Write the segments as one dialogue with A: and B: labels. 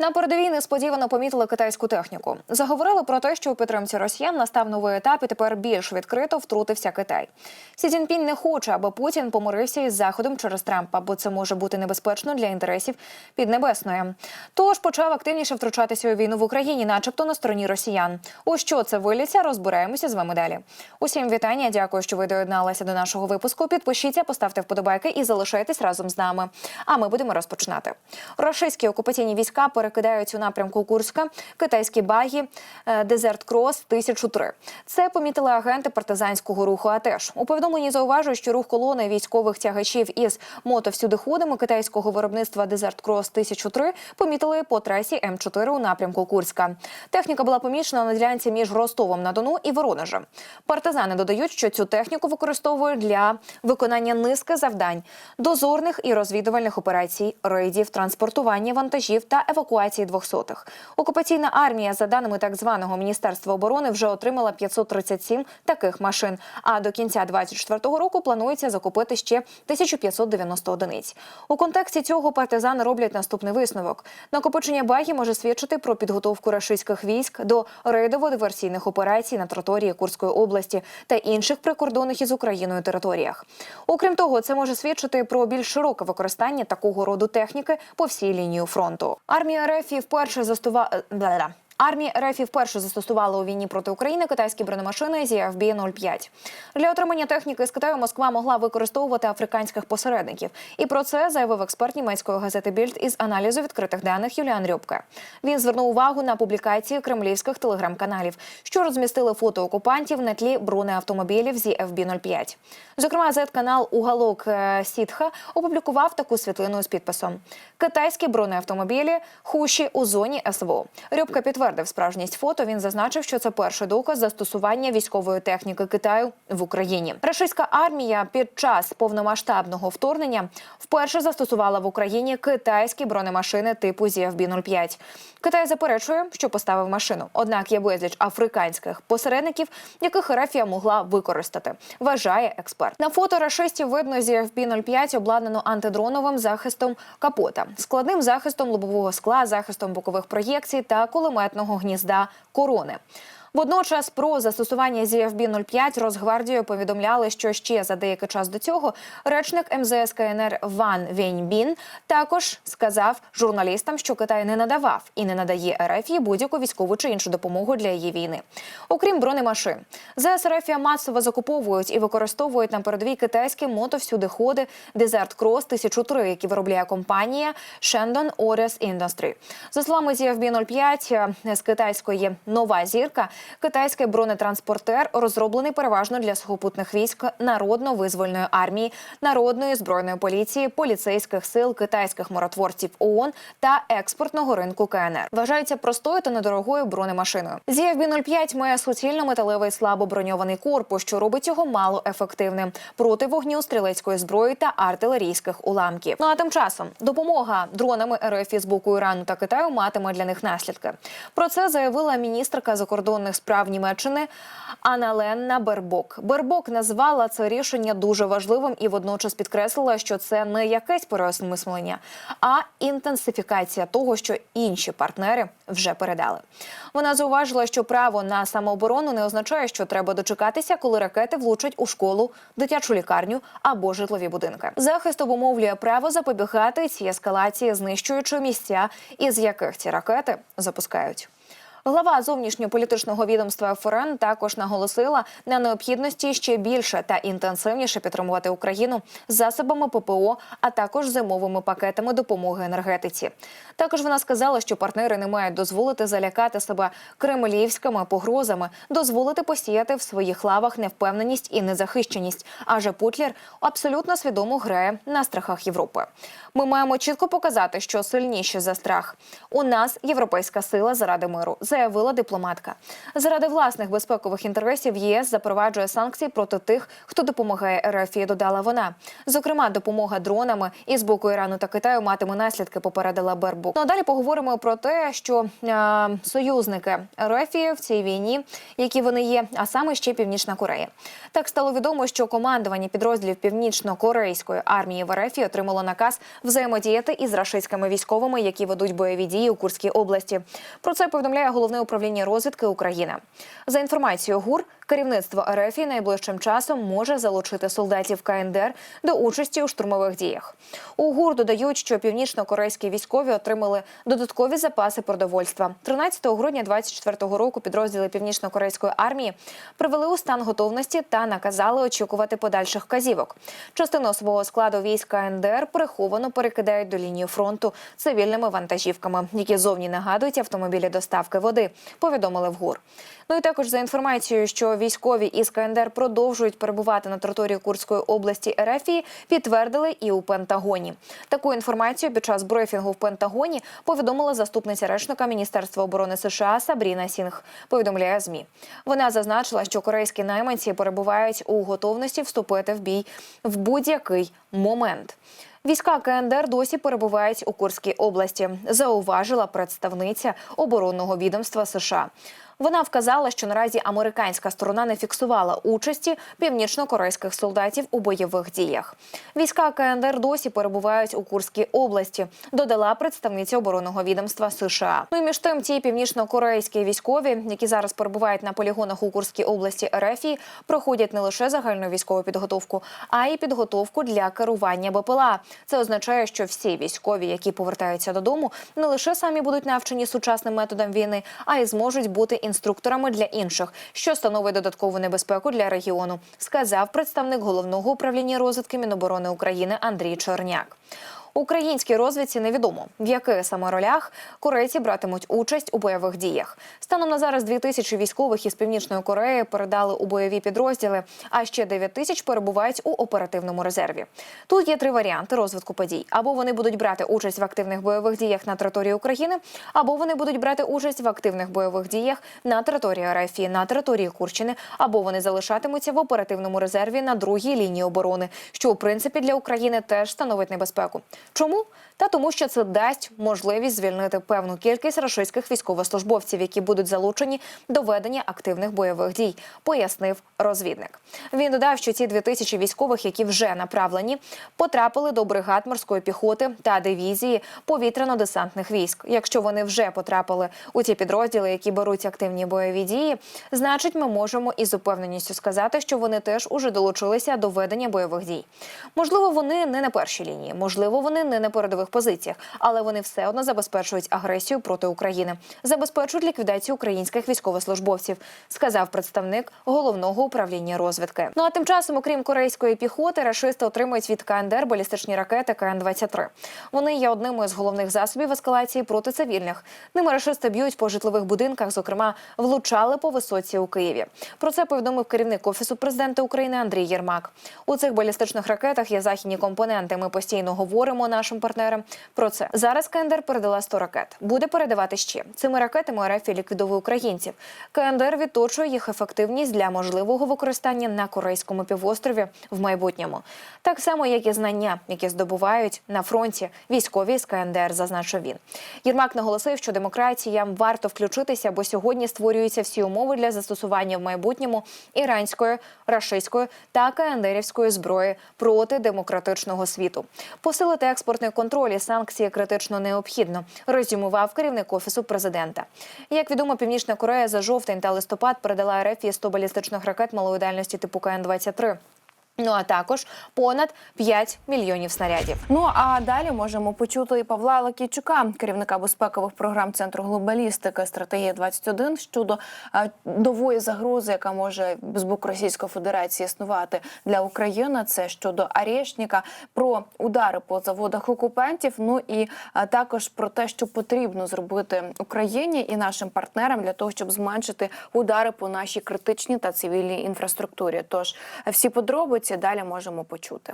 A: На передовій несподівано помітили китайську техніку. Заговорили про те, що у підтримці росіян настав новий етап і тепер більш відкрито втрутився Китай. Сі Цзіньпінь не хоче, аби Путін помирився із заходом через Трампа, бо це може бути небезпечно для інтересів Піднебесної. Тож почав активніше втручатися у війну в Україні, начебто на стороні росіян. У що це виліться, розбираємося з вами далі. Усім вітання. Дякую, що ви доєдналися до нашого випуску. Підпишіться, поставте вподобайки і залишайтесь разом з нами. А ми будемо розпочинати. Рашистські окупаційні війська перекидають у напрямку Курська китайські баги е, Дезерт Крос 1003. Це помітили агенти партизанського руху. АТЕШ. у повідомленні зауважують, що рух колони військових тягачів із мотовсюдиходами китайського виробництва Дезерт Крос 1003 помітили по трасі М4 у напрямку Курська. Техніка була помічена на ділянці між Ростовом на Дону і Воронежем. Партизани додають, що цю техніку використовують для виконання низки завдань дозорних і розвідувальних операцій, рейдів, транспортування вантажів та евакуації двохсотих. Окупаційна армія, за даними так званого міністерства оборони, вже отримала 537 таких машин. А до кінця 2024 року планується закупити ще 1590 одиниць. У контексті цього партизани роблять наступний висновок: накопичення багі може свідчити про підготовку рашистських військ до рейдово-диверсійних операцій на території Курської області та інших прикордонних із Україною територіях. Окрім того, це може свідчити про більш широке використання такого роду техніки по всій лінії фронту. Армія РФ вперше застува... Армія РФ вперше застосувала у війні проти України китайські бронемашини ZFB-05. Для отримання техніки з Китаю Москва могла використовувати африканських посередників. І про це заявив експерт німецької газети Більд із аналізу відкритих даних Юліан Рьобке. Він звернув увагу на публікації кремлівських телеграм-каналів, що розмістили фото окупантів на тлі бронеавтомобілів ZFB-05. Зокрема, Z-канал Уголок е, Сітха опублікував таку світлину з підписом: Китайські бронеавтомобілі хуші у зоні СВО. Рьобка підтвердив справжність фото. Він зазначив, що це перший доказ застосування військової техніки Китаю в Україні. Рашистська армія під час повномасштабного вторгнення вперше застосувала в Україні китайські бронемашини типу ZFB-05. Китай заперечує, що поставив машину. Однак є безліч африканських посередників, яких Рафія могла використати. Вважає експерт. На фото рашистів видно ZFB-05 обладнано антидроновим захистом капота, складним захистом лобового скла, захистом бокових проєкцій та кулеметного гнізда корони. Водночас про застосування ZFB-05 Росгвардією повідомляли, що ще за деякий час до цього речник МЗС КНР Ван Вєньбін також сказав журналістам, що Китай не надавав і не надає РФ будь-яку військову чи іншу допомогу для її війни. Окрім бронемашин, ЗС РФ масово закуповують і використовують на передовій китайські мотовсюдиходи Desert Cross 1003, які виробляє компанія Shandong Ores Industry. За словами ZFB-05 з китайської нова зірка. Китайський бронетранспортер розроблений переважно для сухопутних військ народно-визвольної армії, народної збройної поліції, поліцейських сил, китайських миротворців ООН та експортного ринку КНР. Вважається простою та недорогою бронемашиною. ZFB-05 має суцільно-металевий слабоброньований корпус, що робить його мало ефективним проти вогню стрілецької зброї та артилерійських уламків. Ну а тим часом допомога дронами РФ з боку Ірану та Китаю матиме для них наслідки. Про це заявила міністерка закордонних справ Німеччини Аналенна Бербок. Бербок назвала це рішення дуже важливим і водночас підкреслила, що це не якесь переосмислення, а інтенсифікація того, що інші партнери вже передали. Вона зауважила, що право на самооборону не означає, що треба дочекатися, коли ракети влучать у школу, дитячу лікарню або житлові будинки. Захист обумовлює право запобігати цій ескалації, знищуючи місця, із яких ці ракети запускають. Глава зовнішньополітичного відомства ФРН також наголосила на необхідності ще більше та інтенсивніше підтримувати Україну засобами ППО, а також зимовими пакетами допомоги енергетиці. Також вона сказала, що партнери не мають дозволити залякати себе кремлівськими погрозами, дозволити посіяти в своїх лавах невпевненість і незахищеність. Адже Путлер абсолютно свідомо грає на страхах Європи. Ми маємо чітко показати, що сильніші за страх. У нас європейська сила заради миру заявила дипломатка. Заради власних безпекових інтересів ЄС запроваджує санкції проти тих, хто допомагає РФ, додала вона. Зокрема, допомога дронами і з боку Ірану та Китаю матиме наслідки. Попередила Бербук. Ну а далі поговоримо про те, що е, союзники РФ в цій війні, які вони є, а саме ще Північна Корея. Так стало відомо, що командування підрозділів північно-корейської армії в РФ отримало наказ взаємодіяти із рашистськими військовими, які ведуть бойові дії у Курській області. Про це повідомляє головне управління розвідки України. За інформацією ГУР, керівництво РФ найближчим часом може залучити солдатів КНДР до участі у штурмових діях. У ГУР додають, що північно-корейські військові отримали додаткові запаси продовольства. 13 грудня 2024 року підрозділи північно-корейської армії привели у стан готовності та наказали очікувати подальших вказівок. Частину особового складу військ КНДР приховано перекидають до лінії фронту цивільними вантажівками, які зовні нагадують автомобілі доставки води. Повідомили в ГУР. Ну і також за інформацією, що військові із КНДР продовжують перебувати на території Курської області РФ, підтвердили і у Пентагоні. Таку інформацію під час брифінгу в Пентагоні повідомила заступниця речника Міністерства оборони США Сабріна Сінг. Повідомляє змі. Вона зазначила, що корейські найманці перебувають у готовності вступити в бій в будь-який момент. Війська КНДР досі перебувають у Курській області, зауважила представниця оборонного відомства США. Вона вказала, що наразі американська сторона не фіксувала участі північно-корейських солдатів у бойових діях. Війська КНДР досі перебувають у Курській області, додала представниця оборонного відомства США. Ну і між тим, ті північно-корейські військові, які зараз перебувають на полігонах у Курській області РФ, проходять не лише загальну військову підготовку, а й підготовку для керування БПЛА. Це означає, що всі військові, які повертаються додому, не лише самі будуть навчені сучасним методам війни, а й зможуть бути інструкторами для інших, що становить додаткову небезпеку для регіону, сказав представник головного управління розвитки Міноборони України Андрій Чорняк. Українській розвідці невідомо, в яких саме ролях корейці братимуть участь у бойових діях. Станом на зараз 2 тисячі військових із північної Кореї передали у бойові підрозділи, а ще 9 тисяч перебувають у оперативному резерві. Тут є три варіанти розвитку подій: або вони будуть брати участь в активних бойових діях на території України, або вони будуть брати участь в активних бойових діях на території РФ, на території Курщини, або вони залишатимуться в оперативному резерві на другій лінії оборони, що у принципі для України теж становить небезпеку. Чому? Та тому, що це дасть можливість звільнити певну кількість рашистських військовослужбовців, які будуть залучені до ведення активних бойових дій, пояснив розвідник. Він додав, що ці дві тисячі військових, які вже направлені, потрапили до бригад морської піхоти та дивізії повітряно-десантних військ. Якщо вони вже потрапили у ті підрозділи, які беруть активні бойові дії, значить, ми можемо із упевненістю сказати, що вони теж уже долучилися до ведення бойових дій. Можливо, вони не на першій лінії, можливо, вони не на передових позиціях, але вони все одно забезпечують агресію проти України, забезпечують ліквідацію українських військовослужбовців, сказав представник головного управління розвідки. Ну а тим часом, окрім корейської піхоти, рашисти отримують від КНДР балістичні ракети КН-23. Вони є одним із головних засобів ескалації проти цивільних. Ними рашисти б'ють по житлових будинках, зокрема, влучали по висоці у Києві. Про це повідомив керівник офісу президента України Андрій Єрмак. У цих балістичних ракетах є західні компоненти. Ми постійно говоримо нашим партнерам про це. Зараз КНДР передала 100 ракет. Буде передавати ще цими ракетами РФ ліквідовує українців. КНДР відточує їх ефективність для можливого використання на корейському півострові в майбутньому, так само як і знання, які здобувають на фронті військові з КНДР, зазначив він. Єрмак наголосив, що демократіям варто включитися, бо сьогодні створюються всі умови для застосування в майбутньому іранської, рашистської та КНДРівської зброї проти демократичного світу. Посилити експортний контроль і санкції критично необхідно, резюмував керівник офісу президента. Як відомо, Північна Корея за жовтень та листопад передала РФ 100 балістичних ракет малої дальності типу КН-23. Ну а також понад 5 мільйонів снарядів.
B: Ну а далі можемо почути і Павла Лакійчука, керівника безпекових програм Центру глобалістики стратегія 21 щодо нової загрози, яка може з боку Російської Федерації існувати для України. Це щодо Арешніка, про удари по заводах окупантів. Ну і також про те, що потрібно зробити Україні і нашим партнерам для того, щоб зменшити удари по нашій критичній та цивільній інфраструктурі. Тож всі подробиці далі можемо почути.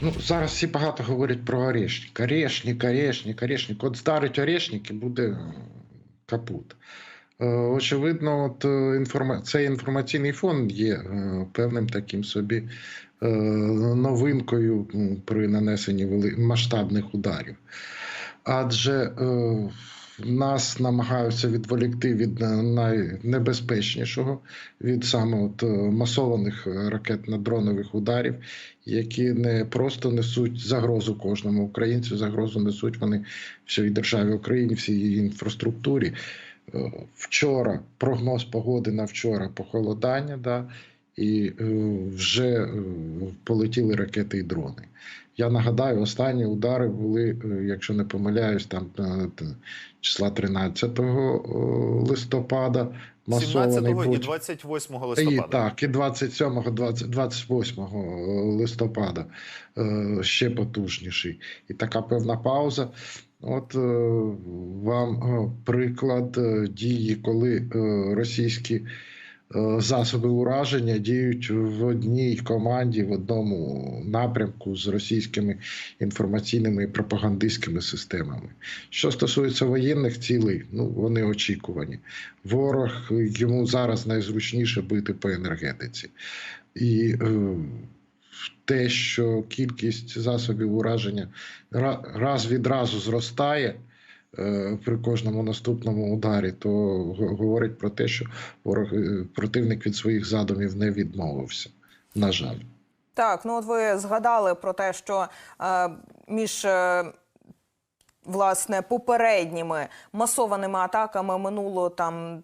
C: Ну, зараз всі багато говорять про орешник. Орешник, орешник, орешник. От здарить орешник і буде капут. Е, Очевидно, от е, інформа... цей інформаційний фон є е, певним таким собі новинкою при нанесенні масштабних ударів. Адже нас намагаються відволікти від е, найнебезпечнішого, від саме от е, масованих е, ракетно-дронових ударів, які не просто несуть загрозу кожному українцю, загрозу несуть вони всій державі Україні, всій її інфраструктурі. Вчора прогноз погоди на вчора похолодання, да, і е, вже е, полетіли ракети і дрони. Я нагадаю, останні удари були, е, якщо не помиляюсь, там числа 13 листопада.
D: 17
C: Масований
D: і
C: був
D: 28
C: і,
D: листопада.
C: так, і 27, 20, 28 листопада ще потужніший. І така певна пауза. От вам приклад дії, коли російські засоби ураження діють в одній команді, в одному напрямку з російськими інформаційними і пропагандистськими системами. Що стосується воєнних цілей, ну вони очікувані. Ворог йому зараз найзручніше бити по енергетиці. І е, те, що кількість засобів ураження раз від разу зростає е, при кожному наступному ударі, то го- говорить про те, що ворог е, противник від своїх задумів не відмовився. На жаль.
E: Так, ну от ви згадали про те, що е, між е, власне попередніми масованими атаками минуло там.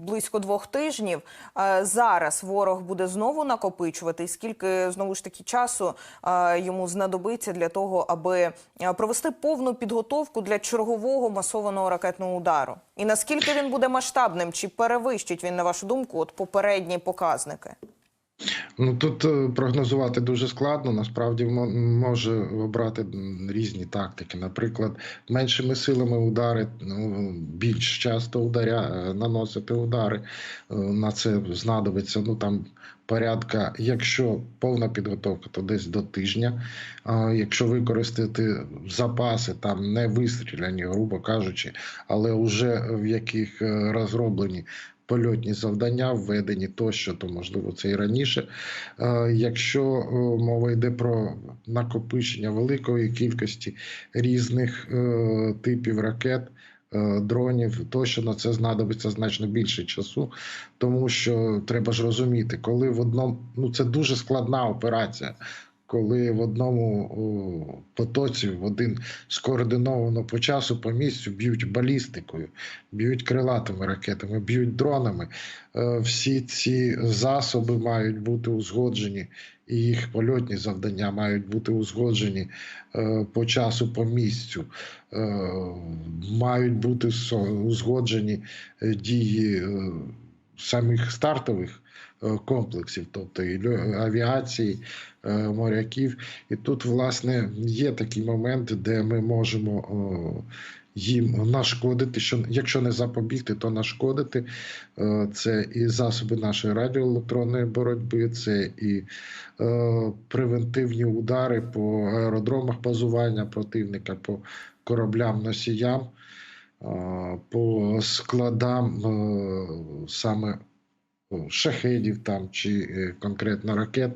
E: Близько двох тижнів Е, зараз ворог буде знову накопичувати. І скільки знову ж таки часу е, йому знадобиться для того, аби е, провести повну підготовку для чергового масованого ракетного удару? І наскільки він буде масштабним? Чи перевищить він на вашу думку от попередні показники?
C: Ну тут е, прогнозувати дуже складно. Насправді може обрати різні тактики. Наприклад, меншими силами удари ну, більш часто ударя е, наносити удари. Е, На це знадобиться ну там порядка. Якщо повна підготовка, то десь до тижня. А якщо використати запаси, там не вистріляні, грубо кажучи, але вже в яких розроблені польотні завдання, введені тощо, то можливо це і раніше. Е, Якщо е, мова йде про накопичення великої кількості різних е, типів ракет. Дронів тощо на це знадобиться значно більше часу, тому що треба ж розуміти, коли в одному ну це дуже складна операція, коли в одному потоці в один скоординовано по часу, по місцю б'ють балістикою, б'ють крилатими ракетами, б'ють дронами. Е, Всі ці засоби мають бути узгоджені, і їх польотні завдання мають бути узгоджені е, по часу, по місцю. Е, Мають бути узгоджені дії самих стартових комплексів, тобто і авіації, е, моряків. І тут, власне, є такий момент, де ми можемо їм нашкодити, що якщо не запобігти, то нашкодити. Е, Це і засоби нашої радіоелектронної боротьби, це і е, превентивні удари по аеродромах базування противника, по кораблям носіям, е, по складам е, саме шахедів там чи е, конкретно ракет,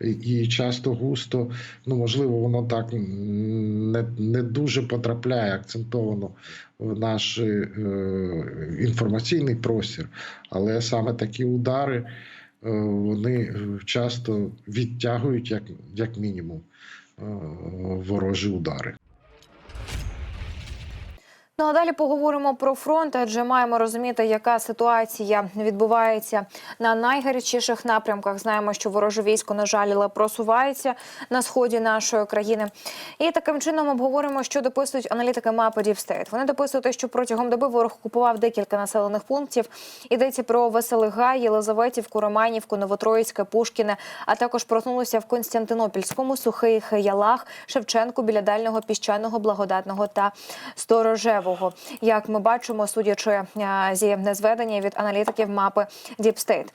C: І- часто густо, ну можливо, воно так не, не дуже потрапляє акцентовано в наш е, інформаційний простір, але саме такі удари е, вони е, часто відтягують як, як мінімум е, ворожі удари.
A: Ну а далі поговоримо про фронт, адже маємо розуміти, яка ситуація відбувається на найгарячіших напрямках. Знаємо, що вороже військо, на жаль, просувається на сході нашої країни. І таким чином обговоримо, що дописують аналітики мапи State. Вони дописують, що протягом доби ворог окупував декілька населених пунктів. Йдеться про Веселий Гай, Єлизаветівку, Романівку, Новотроїцьке, Пушкіне, а також просунулися в Константинопільському, Сухий Ялах, Шевченку біля дальнього піщаного, благодатного та сторожевого. Цікавого, як ми бачимо, судячи е, зі зведення від аналітиків мапи State.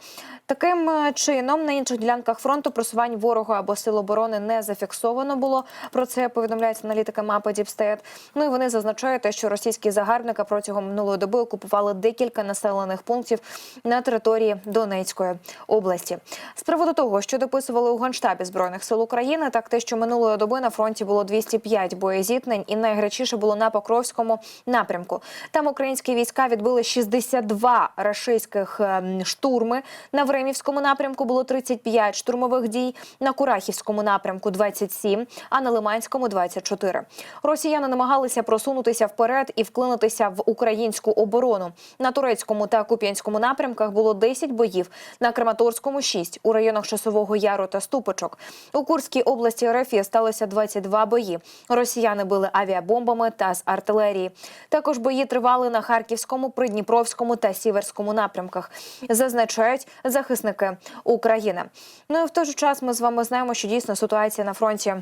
A: Таким е, чином на інших ділянках фронту просувань ворога або сил оборони не зафіксовано було. Про це повідомляють аналітики мапи State. Ну і вони зазначають, те, що російські загарбники протягом минулої доби окупували декілька населених пунктів на території Донецької області. З приводу того, що дописували у генштабі збройних сил України, так те, що минулої доби на фронті було 205 боєзіткнень, і найгарячіше було на Покровському напрямку. Там українські війська відбили 62 рашистських ем, штурми. На Времівському напрямку було 35 штурмових дій, на Курахівському напрямку 27, а на Лиманському 24. Росіяни намагалися просунутися вперед і вклинитися в українську оборону. На турецькому та куп'янському напрямках було 10 боїв, на Краматорському 6, у районах Часового Яру та Ступочок. У Курській області РФ сталося 22 бої. Росіяни били авіабомбами та з артилерії. Також бої тривали на Харківському, Придніпровському та Сіверському напрямках. Зазначають захисники України. Ну і в той же час ми з вами знаємо, що дійсно ситуація на фронті.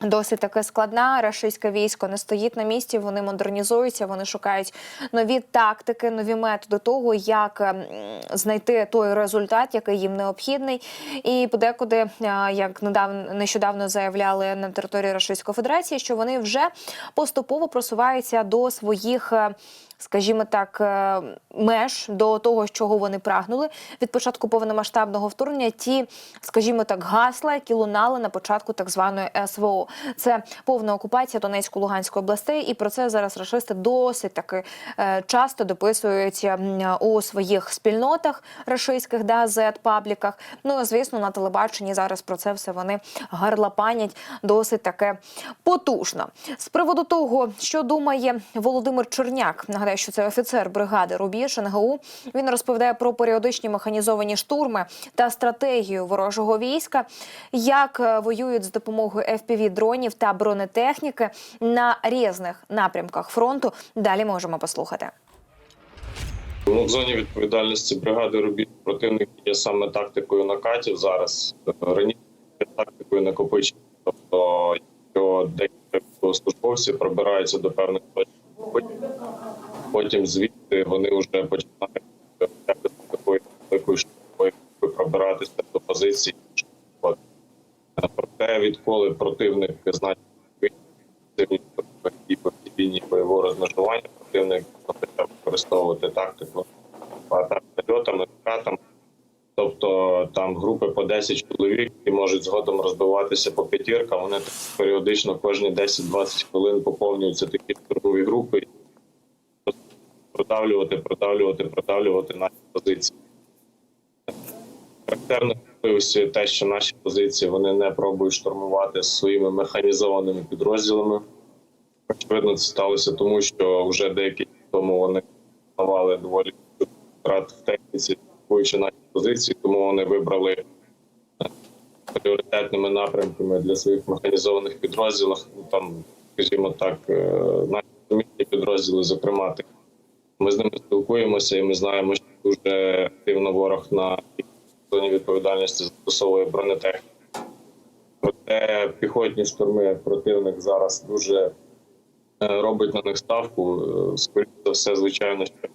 A: Досить таки складна. Рашистське військо не стоїть на місці. Вони модернізуються, вони шукають нові тактики, нові методи того, як ем, знайти той результат, який їм необхідний. І подекуди, е, як недавно нещодавно заявляли на території Рашистської Федерації, що вони вже поступово просуваються до своїх. Скажімо так, е, меж до того, чого вони прагнули від початку повномасштабного вторгнення. Ті, скажімо так, гасла, які лунали на початку так званої СВО. Це повна окупація Донецько-Луганської областей, і про це зараз рашисти досить таки е, часто дописують у своїх спільнотах рашистських да зет пабліках. Ну звісно, на телебаченні зараз про це все вони гарлапанять досить таке потужно. З приводу того, що думає Володимир Черняк, нагадаю, що це офіцер бригади Рубіж НГУ. Він розповідає про періодичні механізовані штурми та стратегію ворожого війська, як е, воюють з допомогою fpv дронів та бронетехніки на різних напрямках фронту. Далі можемо послухати.
D: Ну, в зоні відповідальності бригади робіт противник є саме тактикою накатів зараз. Раніше тактикою накопичення. Тобто, якщо декілька службовців пробираються до певних точок, потім звідти вони вже починають якось такою великою штукою пробиратися до позиції. От. Проте, відколи противник значить і по лінії бойового розмежування, противник почав використовувати тактику атак нальотами, катами. Тобто там групи по 10 чоловік, які можуть згодом розбиватися по п'ятіркам. Вони періодично кожні 10-20 хвилин поповнюються такі штурмові групи. і Продавлювати, продавлювати, продавлювати наші позиції. Характерно те, що наші позиції вони не пробують штурмувати своїми механізованими підрозділами. Очевидно, це сталося тому, що вже деякі тому вони давали доволі втрат в техніці, купуючи наші позиції, тому вони вибрали е, пріоритетними напрямками для своїх механізованих підрозділів. Ну, Там, скажімо так, е, наші підрозділи, зокрема, ми з ними спілкуємося, і ми знаємо, що дуже активно ворог на відповідальності застосовує бронетехніку. Проте піхотні штурми противник зараз дуже е, робить на них ставку. Е, Скоріше за все, звичайно, що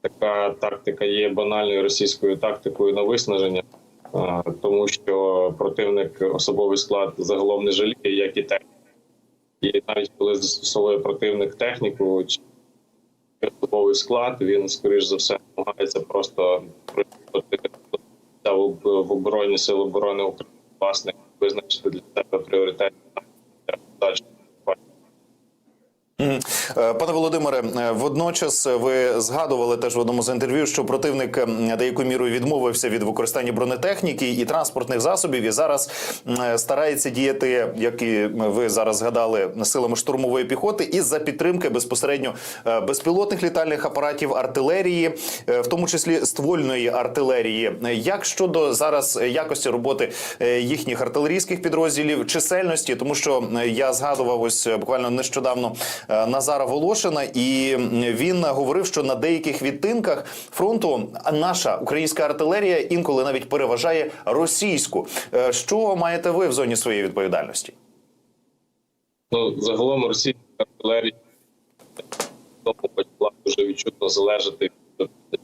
D: така тактика є банальною російською тактикою на виснаження, е, тому що противник особовий склад загалом не жаліє, як і техніку. І навіть коли застосовує противник техніку чи особовий склад, він скоріш за все намагається просто в оборонні обороні сил оборони України власне визначити для себе пріоритетні далі.
F: Мгм. Е, Пане Володимире, е, водночас ви згадували теж в одному з інтерв'ю, що противник деякою мірою відмовився від використання бронетехніки і транспортних засобів, і зараз старається діяти, як і ви зараз згадали, силами штурмової піхоти, і за підтримки безпосередньо е, безпілотних літальних апаратів, артилерії, е, в тому числі ствольної артилерії. Е, Як щодо зараз якості роботи е, їхніх артилерійських підрозділів, чисельності, тому що е, я згадував ось е, буквально нещодавно е, Назара Волошина, і він говорив, що на деяких відтинках фронту наша українська артилерія інколи навіть переважає російську. Е, Що маєте ви в зоні своєї відповідальності?
D: Ну, загалом російська артилерія почала дуже відчутно залежати від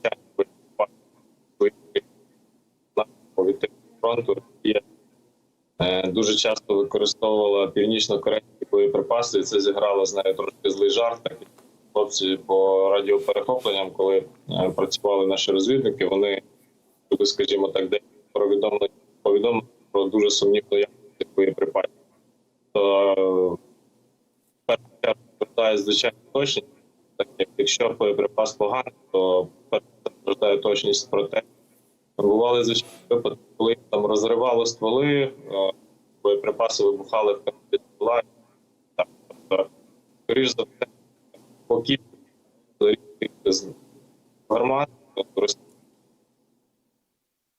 D: фронту. Росія е, дуже часто використовувала північно-корейські боєприпаси, і це зіграло з нею трошки злий жарт. Так хлопці по радіоперехопленням, коли е, працювали наші розвідники, вони, скажімо так, де повідомили повідомили про дуже сумнівну якість боєприпасів. То е, перша звертає звичайно точність, так як якщо боєприпас поганий, то перше звертає точність про те. Бували звичайно випадки, коли там розривало стволи, е, боєприпаси вибухали в тобто, скоріш за все, по кількості гармат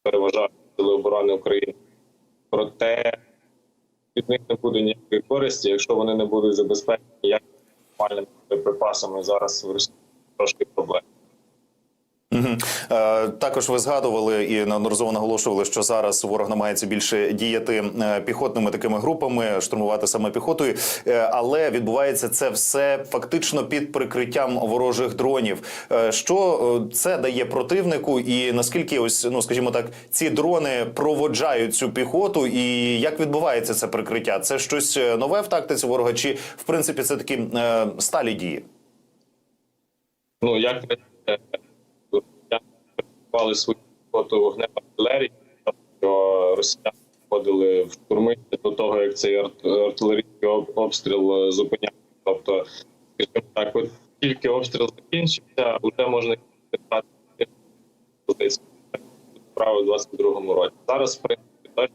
D: переважають сили оборони України. Проте від них не буде ніякої користі, якщо вони не будуть забезпечені як нормальними боєприпасами зараз в Росії трошки проблем.
F: Е, Також ви згадували і неодноразово наголошували, що зараз ворог намагається більше діяти е, піхотними такими групами, штурмувати саме піхотою. Е, Але відбувається це все фактично під прикриттям ворожих дронів. Що це дає противнику, і наскільки ось ну скажімо так, ці дрони проводжають цю піхоту, і як відбувається це прикриття? Це щось нове в тактиці ворога, чи в принципі це такі сталі дії?
D: Ну як працювали свою роботу вогнем артилерії, що росіяни входили в штурми до того, як цей арт- артилерійський обстріл е, зупиняв. Тобто, скажімо так, от тільки обстріл закінчився, вже можна. Справи в 22-му році. Зараз, в принципі,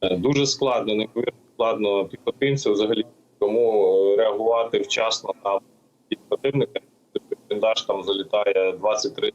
D: Е, дуже складно, неймовірно складно піхотинцю взагалі тому е, реагувати вчасно на противника. Бліндаж там залітає 20-30